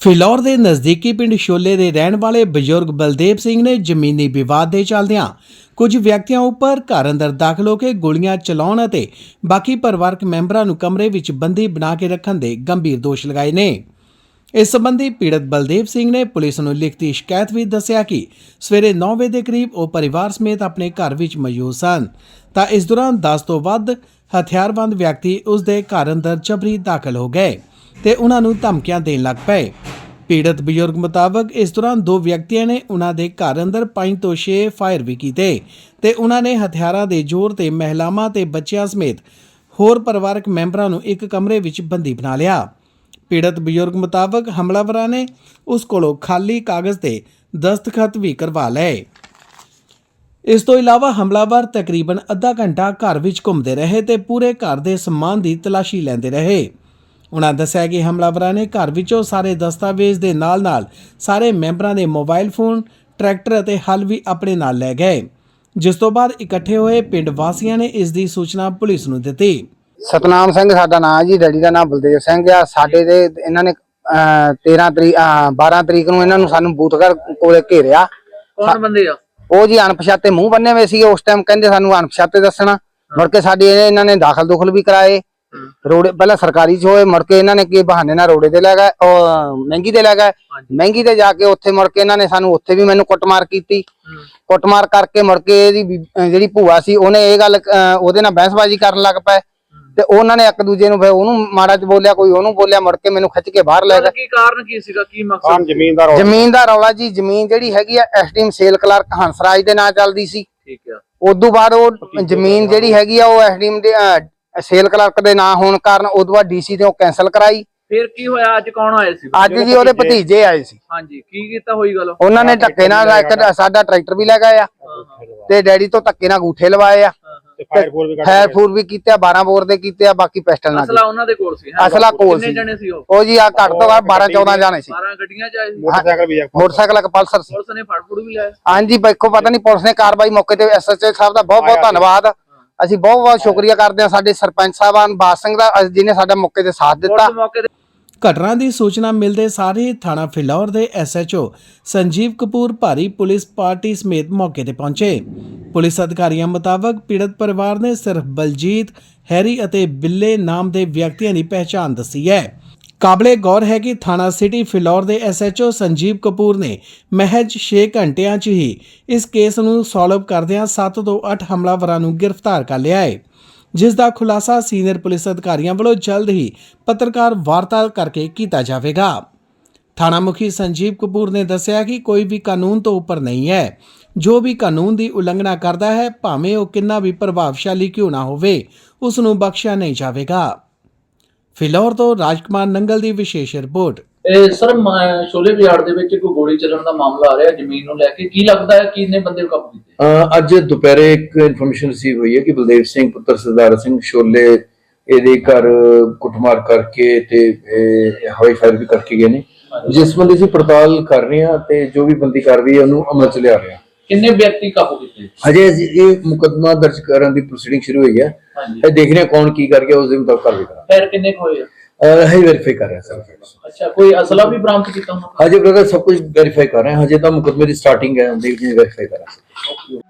ਫਿਲੌਰ ਦੇ ਨਜ਼ਦੀਕੀ ਪਿੰਡ ਸ਼ੋਲੇ ਦੇ ਰਹਿਣ ਵਾਲੇ ਬਜ਼ੁਰਗ ਬਲਦੇਵ ਸਿੰਘ ਨੇ ਜ਼ਮੀਨੀ ਵਿਵਾਦ ਦੇ ਚੱਲਦਿਆਂ ਕੁਝ ਵਿਅਕਤੀਆਂ ਉੱਪਰ ਘਰ ਅੰਦਰ ਦਾਖਲ ਹੋ ਕੇ ਗੋਲੀਆਂ ਚਲਾਉਣ ਅਤੇ ਬਾਕੀ ਪਰਿਵਾਰਕ ਮੈਂਬਰਾਂ ਨੂੰ ਕਮਰੇ ਵਿੱਚ ਬੰਦੀ ਬਣਾ ਕੇ ਰੱਖਣ ਦੇ ਗੰਭੀਰ ਦੋਸ਼ ਲਗਾਏ ਨੇ। ਇਸ ਸੰਬੰਧੀ ਪੀੜਤ ਬਲਦੇਵ ਸਿੰਘ ਨੇ ਪੁਲਿਸ ਨੂੰ ਲਿਖਤੀ ਸ਼ਿਕਾਇਤ ਵਿੱਚ ਦੱਸਿਆ ਕਿ ਸਵੇਰੇ 9 ਵਜੇ ਦੇ ਕਰੀਬ ਉਹ ਪਰਿਵਾਰ ਸਮੇਤ ਆਪਣੇ ਘਰ ਵਿੱਚ ਮੌਜੂਦ ਸਨ। ਤਾਂ ਇਸ ਦੌਰਾਨ 10 ਤੋਂ ਵੱਧ ਹਥਿਆਰਬੰਦ ਵਿਅਕਤੀ ਉਸ ਦੇ ਘਰ ਅੰਦਰ ਜਬਰੀ ਦਾਖਲ ਹੋ ਗਏ ਤੇ ਉਹਨਾਂ ਨੂੰ ਧਮਕੀਆਂ ਦੇਣ ਲੱਗ ਪਏ। ਪੀੜਤ ਬਜ਼ੁਰਗ ਮੁਤਾਬਕ ਇਸ ਦੌਰਾਨ ਦੋ ਵਿਅਕਤੀਆਂ ਨੇ ਉਹਨਾਂ ਦੇ ਘਰ ਅੰਦਰ 5 ਤੋਂ 6 ਫਾਇਰ ਵੀ ਕੀਤੇ ਤੇ ਉਹਨਾਂ ਨੇ ਹਥਿਆਰਾਂ ਦੇ ਜ਼ੋਰ ਤੇ ਮਹਿਲਾਵਾਂ ਤੇ ਬੱਚਿਆਂ ਸਮੇਤ ਹੋਰ ਪਰਿਵਾਰਕ ਮੈਂਬਰਾਂ ਨੂੰ ਇੱਕ ਕਮਰੇ ਵਿੱਚ ਬੰਦੀ ਬਣਾ ਲਿਆ। ਪੀੜਤ ਬਜ਼ੁਰਗ ਮੁਤਾਬਕ ਹਮਲਾਵਰਾਂ ਨੇ ਉਸ ਕੋਲੋਂ ਖਾਲੀ ਕਾਗਜ਼ ਤੇ ਦਸਤਖਤ ਵੀ ਕਰਵਾ ਲਏ। ਇਸ ਤੋਂ ਇਲਾਵਾ ਹਮਲਾਵਰ ਤਕਰੀਬਨ ਅੱਧਾ ਘੰਟਾ ਘਰ ਵਿੱਚ ਘੁੰਮਦੇ ਰਹੇ ਤੇ ਪੂਰੇ ਘਰ ਦੇ ਸਮਾਨ ਦੀ ਤਲਾਸ਼ੀ ਲੈਂਦੇ ਰਹੇ। ਉਹਨਾਂ ਦੱਸਿਆ ਕਿ ਹਮਲਾਵਰਾਂ ਨੇ ਘਰ ਵਿੱਚੋਂ ਸਾਰੇ ਦਸਤਾਵੇਜ਼ ਦੇ ਨਾਲ-ਨਾਲ ਸਾਰੇ ਮੈਂਬਰਾਂ ਦੇ ਮੋਬਾਈਲ ਫੋਨ ਟਰੈਕਟਰ ਅਤੇ ਹਲ ਵੀ ਆਪਣੇ ਨਾਲ ਲੈ ਗਏ। ਜਿਸ ਤੋਂ ਬਾਅਦ ਇਕੱਠੇ ਹੋਏ ਪਿੰਡ ਵਾਸੀਆਂ ਨੇ ਇਸ ਦੀ ਸੂਚਨਾ ਪੁਲਿਸ ਨੂੰ ਦਿੱਤੀ। ਸਤਨਾਮ ਸਿੰਘ ਸਾਡਾ ਨਾਮ ਜੀ ਡੈਡੀ ਦਾ ਨਾਮ ਬਲਦੇਵ ਸਿੰਘ ਆ। ਸਾਡੇ ਦੇ ਇਹਨਾਂ ਨੇ ਅਹ, 13 ਤਰੀਕ ਅਹ, 12 ਤਰੀਕ ਨੂੰ ਇਹਨਾਂ ਨੂੰ ਸਾਨੂੰ ਬੂਥਗੜ ਕੋਲੇ ਘੇਰਿਆ। ਕੌਣ ਬੰਦੇ ਆ? ਉਹ ਜੀ ਅਣਪਛਾਤੇ ਮੂੰਹ ਬੰਨੇ ਹੋਏ ਸੀ ਉਸ ਟਾਈਮ ਕਹਿੰਦੇ ਸਾਨੂੰ ਅਣਪਛਾਤੇ ਦੱਸਣਾ। ਮੁੜ ਕੇ ਸਾਡੇ ਇਹ- ਇਹਨਾਂ ਨੇ ਦਾਖਲ ਦੁਖਲ ਵੀ ਕਰਾਏ। ਰੋੜੇ ਪਹਿਲਾਂ ਸਰਕਾਰੀ ਚ ਹੋਏ ਮੁੜ ਕੇ ਇਹਨਾਂ ਨੇ ਕੀ ਬਹਾਨੇ ਨਾਲ ਰੋੜੇ ਤੇ ਲੈ ਗਏ ਉਹ ਮਹਿੰਗੀ ਤੇ ਲੈ ਗਏ। ਮਹਿੰਗੀ ਤੇ ਜਾ ਕੇ ਉੱਥੇ ਮੁੜ ਕੇ ਇਹਨਾਂ ਨੇ ਸਾਨੂੰ ਉੱਥੇ ਵੀ ਮੈਨੂੰ ਕੁੱਟਮਾਰ ਕੀਤੀ। ਕੁੱਟਮਾਰ ਕਰਕੇ ਮੁੜ ਕੇ ਇਹਦੀ ਜਿਹੜੀ ਭੂਆ ਸੀ ਉਹਨੇ ਇਹ ਗੱਲ ਉਹਦੇ ਨਾਲ ਬਹਿਸਬਾਜ਼ੀ ਕਰਨ ਲੱਗ ਪਏ। ਤੇ ਉਹਨਾਂ ਨੇ ਇੱਕ ਦੂਜੇ ਨੂੰ ਫਿਰ ਉਹਨੂੰ ਮਾੜਾ ਚ ਬੋਲਿਆ ਕੋਈ ਉਹਨੂੰ ਬੋਲਿਆ ਮੁੜ ਕੇ ਮੈਨੂੰ ਖਿੱਚ ਕੇ ਬਾਹਰ ਲੈ ਗਏ। ਕੀ ਕਾਰਨ ਕੀ ਸੀਗਾ? ਕੀ ਮਕਸਦ ਜ਼ਮੀਨ ਦਾ ਰੌਲਾ। ਜੀ ਜ਼ਮੀਨ ਜਿਹੜੀ ਹੈਗੀ ਆ ਐਸਟੀਐਮ ਸੇਲ ਕਲਰਕ ਹੰਸਰਾਜ ਦੇ ਨਾਂ ਚੱਲਦੀ ਸੀ। ਠੀਕ ਆ। ਉਦੋਂ ਬਾਅਦ ਉਹ ਜ਼ਮੀਨ ਜਿਹੜੀ ਹੈਗੀ ਆ ਉਹ ਐਸਡੀਐਮ ਦੇ ਸੇਲ ਕਲਰਕ ਦੇ ਨਾਂ ਹੋਣ ਕਾਰਨ ਉਦੋਂ ਬਾਅਦ ਡੀਸੀ ਤੇ ਉਹ ਕੈਨਸਲ ਕਰਾਈ। ਫਿਰ ਕੀ ਹੋਇਆ? ਅੱਜ ਕੌਣ ਆਏ ਸੀ? ਅੱਜ ਜੀ ਉਹਦੇ ਭਤੀਜੇ? ਆਏ ਸੀ। ਹਾਂਜੀ ਕੀ ਕੀਤਾ ਹੋਈ ਗੱਲ? ਉਹਨਾਂ ਨੇ ਧੱਕੇ ਨਾਲ ਇੱਕ ਸਾਡਾ ਟਰੈਕਟਰ ਵੀ ਲੈ ਗਏ ਆ ਤੇ ਡੈਡੀ ਤੋਂ ਧੱਕੇ ਨਾਲ ਗੂਠੇ ਲਵਾਏ ਆ। ਫਾਇਰ ਫੂਰ ਵੀ ਕੀਤੇ ਆ 12 ਬੋਰ ਦੇ ਕੀਤੇ ਆ ਬਾਕੀ ਪਿਸਟਲ ਨਾਲ ਅਸਲਾ ਉਹਨਾਂ ਦੇ ਕੋਲ ਸੀ ਹੈਂ? ਅਸਲਾ ਕੋਲ ਕਿੰਨੇ ਸੀ। ਜਣੇ ਸੀ ਉਹ? ਉਹ ਜੀ ਆ ਘੱਟ ਤੋਂ ਘੱਟ 12 14 ਜਾਣੇ ਸੀ। 12 ਗੱਡੀਆਂ ਚ ਆਏ ਸੀ? ਮੋਟਰਸਾਈਕਲ ਇੱਕ ਪਲਸਰ ਸੀ। ਪੁਲਿਸ ਨੇ ਫੜ ਫੁੜ ਵੀ ਲਿਆ ਹਾਂਜੀ ਦੇਖੋ ਪਤਾ ਨਹੀਂ ਪੁਲਿਸ ਨੇ ਕਾਰਵਾਈ ਮੌਕੇ ਤੇ ਐਸਐਚਓ ਸਾਹਿਬ ਦਾ ਬਹੁਤ ਬਹੁਤ ਧੰਨਵਾਦ। ਅਸੀਂ ਬਹੁਤ ਬਹੁਤ ਸ਼ੁਕਰੀਆ ਕਰਦੇ ਹਾਂ ਸਾਡੇ ਸਰਪੰਚ ਸਾਹਿਬਾਨ ਬਾਸ ਸਿੰਘ ਦਾ ਜਿਹਨੇ ਸਾਡਾ ਮੌਕੇ ਤੇ ਸਾਥ ਦਿੱਤਾ। ਘਟਨਾ ਦੀ ਸੂਚਨਾ ਮਿਲਦੇ ਸਾਰ ਥਾਣਾ ਫਿਲੌਰ ਦੇ ਐਸਐਚਓ ਸੰਜੀਵ ਕਪੂਰ ਭਾਰੀ ਪੁਲਿਸ ਪਾਰਟੀ ਸਮੇਤ ਮੌਕੇ ਤੇ ਪਹੁੰਚੇ। ਪੁਲਿਸ ਅਧਿਕਾਰੀਆਂ ਮੁਤਾਬਕ ਪੀੜਤ ਪਰਿਵਾਰ ਨੇ ਸਿਰਫ ਬਲਜੀਤ ਹੈਰੀ ਅਤੇ ਬਿੱਲੇ ਨਾਮ ਦੇ ਵਿਅਕਤੀਆਂ ਦੀ ਪਹਿਚਾਣ ਦੱਸੀ ਹੈ। ਕਾਬਲੇ ਗੌਰ ਹੈ ਕਿ ਥਾਣਾ ਸਿਟੀ ਫਿਲੌਰ ਦੇ ਐਸਐਚਓ ਸੰਜੀਵ ਕਪੂਰ ਨੇ ਮਹਿਜ 6 ਘੰਟਿਆਂ 'ਚ ਹੀ ਇਸ ਕੇਸ ਨੂੰ ਸੋਲਵ ਕਰਦਿਆਂ 7 ਤੋਂ 8 ਹਮਲਾਵਰਾਂ ਨੂੰ ਗ੍ਰਿਫਤਾਰ ਕਰ ਲਿਆ ਹੈ। ਜਿਸ ਦਾ ਖੁਲਾਸਾ ਸੀਨੀਅਰ ਪੁਲਿਸ ਅਧਿਕਾਰੀਆਂ ਵੱਲੋਂ ਜਲਦ ਹੀ ਪੱਤਰਕਾਰ ਵਾਰਤਾ ਕਰਕੇ ਕੀਤਾ ਜਾਵੇਗਾ। ਥਾਣਾ ਮੁਖੀ ਸੰਜੀਵ ਕਪੂਰ ਨੇ ਦੱਸਿਆ ਕਿ ਕੋਈ ਵੀ ਕਾਨੂੰਨ ਤੋਂ ਉੱਪਰ ਨਹੀਂ ਹੈ। ਜੋ ਵੀ ਕਾਨੂੰਨ ਦੀ ਉਲੰਘਣਾ ਕਰਦਾ ਹੈ, ਭਾਵੇਂ ਉਹ ਕਿੰਨਾ ਵੀ ਪ੍ਰਭਾਵਸ਼ਾਲੀ ਕਿਉਂ ਨਾ ਹੋਵੇ, ਉਸ ਨੂੰ ਬਖਸ਼ਿਆ ਨਹੀਂ ਜਾਵੇਗਾ। ਫਿਲੌਰ ਤੋਂ ਰਾਜਕੁਮਾਰ ਨੰਗਲ ਦੀ ਵਿਸ਼ੇਸ਼ ਰਿਪੋਰਟ। ਇਹ ਸਰ ਮ- ਸ਼ੋਲੇ ਬਾਜ਼ਾਰ ਦੇ ਵਿੱਚ ਕੋਈ ਗੋਲੀ ਚੱਲਣ ਦਾ ਮਾਮਲਾ ਆ ਰਿਹਾ ਜ਼ਮੀਨ ਨੂੰ ਲੈ ਕੇ। ਕੀ ਲੱਗਦਾ ਹੈ ਕਿ ਇਹਨੇ ਬੰਦੇ ਕਾਬੂ ਕੀਤੇ? ਅਹ ਅੱਜ ਦੁਪਹਿਰੇ ਇੱਕ ਇਨਫੋਰਮੇਸ਼ਨ ਰਿਸੀਵ ਹੋਈ ਹੈ ਕਿ ਬਲਦੇਵ ਸਿੰਘ ਪੁੱਤਰ ਸਰਦਾਰ ਸਿੰਘ ਸ਼ੋਲੇ ਇਹਦੇ ਘਰ ਕੁੱਟਮਾਰ ਕਰਕੇ ਤੇ ਇਹ ਹਵਾਈ ਫਾਇਰ ਵੀ ਕਰਕੇ ਗਏ ਨੇ। ਜਿਸ ਬੰਦੇ ਅਸੀਂ ਪੜਤਾਲ ਕਰ ਰਹੇ ਹਾਂ ਤੇ ਜੋ ਵੀ ਬੰਦੀ ਕਾਰਵਾਈ ਹੈ ਉਹਨੂੰ ਅਮਲ ਚ ਲਿਆ ਰਹੇ। ਹਾਂ ਕਿੰਨੇ ਵਿਅਕਤੀ ਕਾਬੂ ਕੀਤੇ? ਹਜੇ ਅਸੀਂ ਇਹ ਮੁਕੱਦਮਾ ਦਰਜ ਕਰਨ ਦੀ ਪ੍ਰੋਸੀਡਿੰਗ ਸ਼ੁਰੂ ਹੋਈ ਹੈ। ਹਾਂਜੀ। ਇਹ ਦੇਖ ਰਹੇ ਹਾਂ ਕੌਣ ਕੀ ਕਰ ਗਿਆ ਉਸ ਦੇ ਮੁਤਾਬਕ ਕਾਰਵਾਈ ਕਰਾਂਗੇ। ਫੈਰ ਕਿੰਨੇ ਕੁ ਹੋਏ ਆ? ਅਹ ਹਜੇ ਵੈਰੀਫਾਈ ਕਰ ਰਹੇ ਹਾਂ ਸਰ। ਅੱਛਾ ਕੋਈ ਅਸਲਾ ਵੀ ਬਰਾਮਦ ਕੀਤਾ ਉਹਨਾਂ ਹਜੇ ਬ੍ਰਦਰ ਸਭ ਕੁਝ ਵੈਰੀਫਾਈ ਕਰ ਰਹੇ ਹਾਂ। ਹਜੇ ਤਾਂ ਮੁਕੱਦਮੇ ਦੀ ਸਟਾਰਟਿੰਗ ਹੈ ਦੇਖ ਜੀ ਵੈਰੀਫਾਈ ਕਰ ਰਹੇ ਹਾਂ